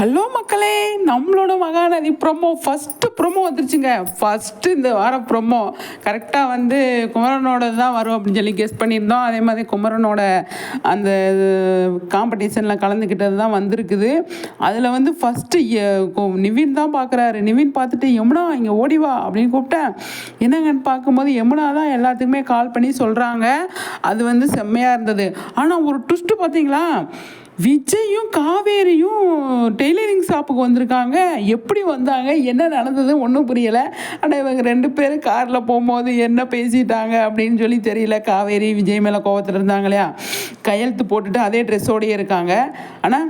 Hello மக்களே நம்மளோட Mahanadhi promo first promo வந்துருச்சுங்க. ஃபஸ்ட்டு இந்த வாரம் ப்ரொமோ கரெக்டாக வந்து குமரனோட தான் வரும் அப்படின்னு சொல்லி கெஸ் பண்ணியிருந்தோம். அதே மாதிரி குமரனோட அந்த காம்படிஷனில் கலந்துக்கிட்டது தான் வந்திருக்குது. அதில் வந்து ஃபஸ்ட்டு நிவின் தான் பார்க்குறாரு நிவின் பார்த்துட்டு யமுனா இங்கே ஓடி வா அப்படின்னு கூப்பிட்டேன். என்னங்கன்னு பார்க்கும்போது யமுனா தான் எல்லாத்துக்குமே கால் பண்ணி சொல்கிறாங்க அது வந்து செம்மையாக இருந்தது. ஆனால் ஒரு ட்விஸ்ட்டு பார்த்தீங்களா? விஜயும் காவேரியும் டெய்லரிங் ஷாப்புக்கு வந்திருக்காங்க. எப்படி வந்தாங்க? என்ன நடந்தது? ஒன்றும் புரியலை. ஆனால் இவங்க ரெண்டு பேரும் காரில் போகும்போது என்ன பேசிட்டாங்க அப்படின்னு சொல்லி தெரியல. காவேரி விஜய் மேலே கோவத்தில் இருந்தாங்க இல்லையா? கையெழுத்து போட்டுட்டு அதே ட்ரெஸ்ஸோடையே இருக்காங்க. ஆனால்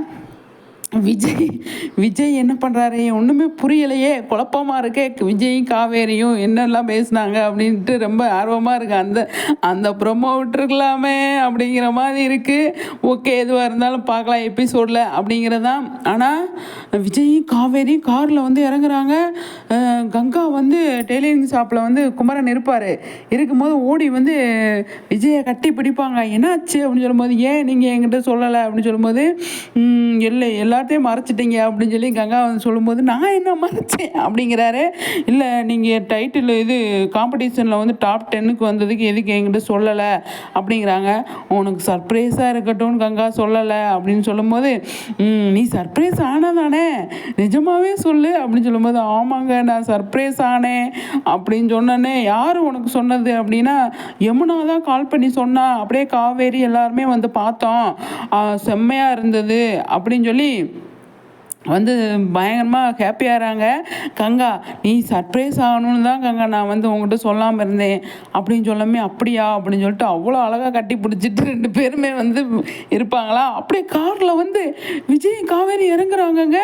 விஜய் விஜய் என்ன பண்ணுறாரு ஒன்றுமே புரியலையே. குழப்பமாக இருக்கே. விஜயும் காவேரியும் என்னெல்லாம் பேசினாங்க அப்படின்ட்டு ரொம்ப ஆர்வமாக இருக்கு. அந்த அந்த ப்ரொமோ விட்டுருக்கலாமே அப்படிங்கிற மாதிரி இருக்குது ஓகே எதுவாக இருந்தாலும் பார்க்கலாம் எபிசோடில் அப்படிங்கிறதான். ஆனால் விஜயும் காவேரி காரில் வந்து இறங்குறாங்க. வந்து டெய்லரிங் ஷாப்பில் வந்து குமரன் இருப்பார். இருக்கும்போது ஓடி வந்து விஜயை கட்டி பிடிப்பாங்க. என்னாச்சு? அப்படின்னு சொல்லும்போது ஏன் நீங்கள் என்கிட்ட சொல்லலை? அப்படின்னு சொல்லும்போது இல்லை எல்லாத்தையும் மறைச்சிட்டீங்க. அப்படின்னு சொல்லி கங்கா வந்து சொல்லும்போது நான் என்ன மறைச்சேன்? அப்படிங்கிறாரு. இல்லை நீங்கள் டைட்டில் இது காம்படிஷனில் வந்து டாப் டென்னுக்கு வந்ததுக்கு எதுக்கு என்கிட்ட சொல்லலை? அப்படிங்கிறாங்க. உனக்கு சர்ப்ரைஸாக இருக்கட்டும்னு கங்கா சொல்லலை. அப்படின்னு சொல்லும்போது நீ சர்ப்ரைஸ் ஆனதானே? நிஜமாகவே சொல்லு. அப்படின்னு சொல்லும்போது ஆமாங்க நான் சர்ப்ரைஸ் ஆனேன் அப்படின்னு சொன்னோன்னே யார் உனக்கு சொன்னது? அப்படின்னா யமுனா தான் கால் பண்ணி சொன்னா அப்படியே காவேரி எல்லாருமே வந்து பார்த்தோம். செம்மையாக இருந்தது. அப்படின்னு சொல்லி வந்து பயங்கரமாக ஹாப்பியாகிறாங்க கங்கா நீ சர்ப்ரைஸ் ஆகணும்னு தான் கங்கா நான் வந்து உங்ககிட்ட சொல்லாமல் இருந்தேன். அப்படின்னு சொல்லாமே அப்படியா? அப்படின்னு சொல்லிட்டு அவ்வளோ அழகாக கட்டி பிடிச்சிட்டு ரெண்டு பேருமே வந்து இருப்பாங்களா? அப்படியே காரில் வந்து விஜய் காவேரி இறங்குறாங்கங்க.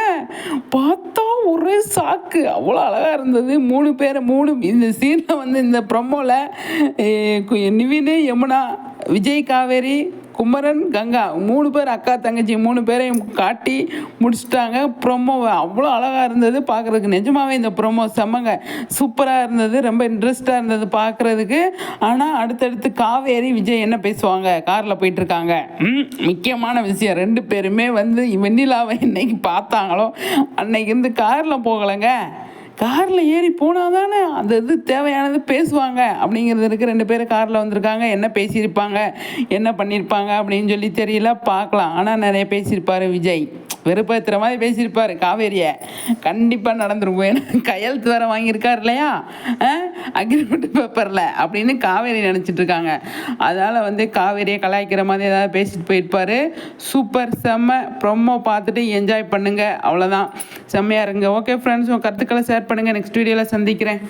பார்த்தா ஒரே சாக்கு. அவ்வளோ அழகாக இருந்தது. மூணு பேர் மூணு இந்த சீனில் வந்து இந்த ப்ரொமோவில் நிவின் யமுனா விஜய் காவேரி குமரன் கங்கா மூணு பேர் அக்கா தங்கச்சி மூணு பேரையும் காட்டி முடிச்சிட்டாங்க. ப்ரொமோ அவ்வளோ அழகாக இருந்தது பார்க்குறதுக்கு நிஜமாவே இந்த ப்ரொமோ செம்மங்க. சூப்பராக இருந்தது ரொம்ப இன்ட்ரெஸ்டாக இருந்தது பார்க்குறதுக்கு ஆனால் அடுத்தடுத்து காவேரி விஜய் என்ன பேசுவாங்க? காரில் போயிட்டுருக்காங்க. முக்கியமான விஷயம். ரெண்டு பேருமே வந்து வெண்ணிலாவை என்னைக்கு பார்த்தாங்களோ அன்னைக்கு இருந்து காரில் போகலைங்க. காரில் ஏறி போனால் தானே அந்த இது தேவையானது பேசுவாங்க. அப்படிங்கிறது இருக்குது ரெண்டு பேரும் காரில் வந்திருக்காங்க. என்ன பேசியிருப்பாங்க? என்ன பண்ணியிருப்பாங்க? அப்படின்னு சொல்லி தெரியல பார்க்கலாம். ஆனால் நிறைய பேசியிருப்பார் விஜய். வெறுப்பேற்றுற மாதிரி பேசியிருப்பார் காவேரியை. கண்டிப்பாக நடந்துருக்கும். ஏன்னா கையெழுத்து வேறு வாங்கியிருக்கார் இல்லையா? அக்ரிமெண்ட் பேப்பரில் அப்படின்னு காவேரி நினச்சிட்டு இருக்காங்க அதனால் வந்து காவேரியை கலாய்க்கிற மாதிரி ஏதாவது பேசிட்டு போயிருப்பார். சூப்பர் செம்ம ப்ரொமோ பார்த்துட்டு என்ஜாய் பண்ணுங்கள் அவ்வளோதான் செம்மையாக இருங்க. ஓகே ஃப்ரெண்ட்ஸ் உங்கள் கருத்துக்களை ஷேர் பண்ணுங்கள் நெக்ஸ்ட் வீடியோவில் சந்திக்கிறேன்.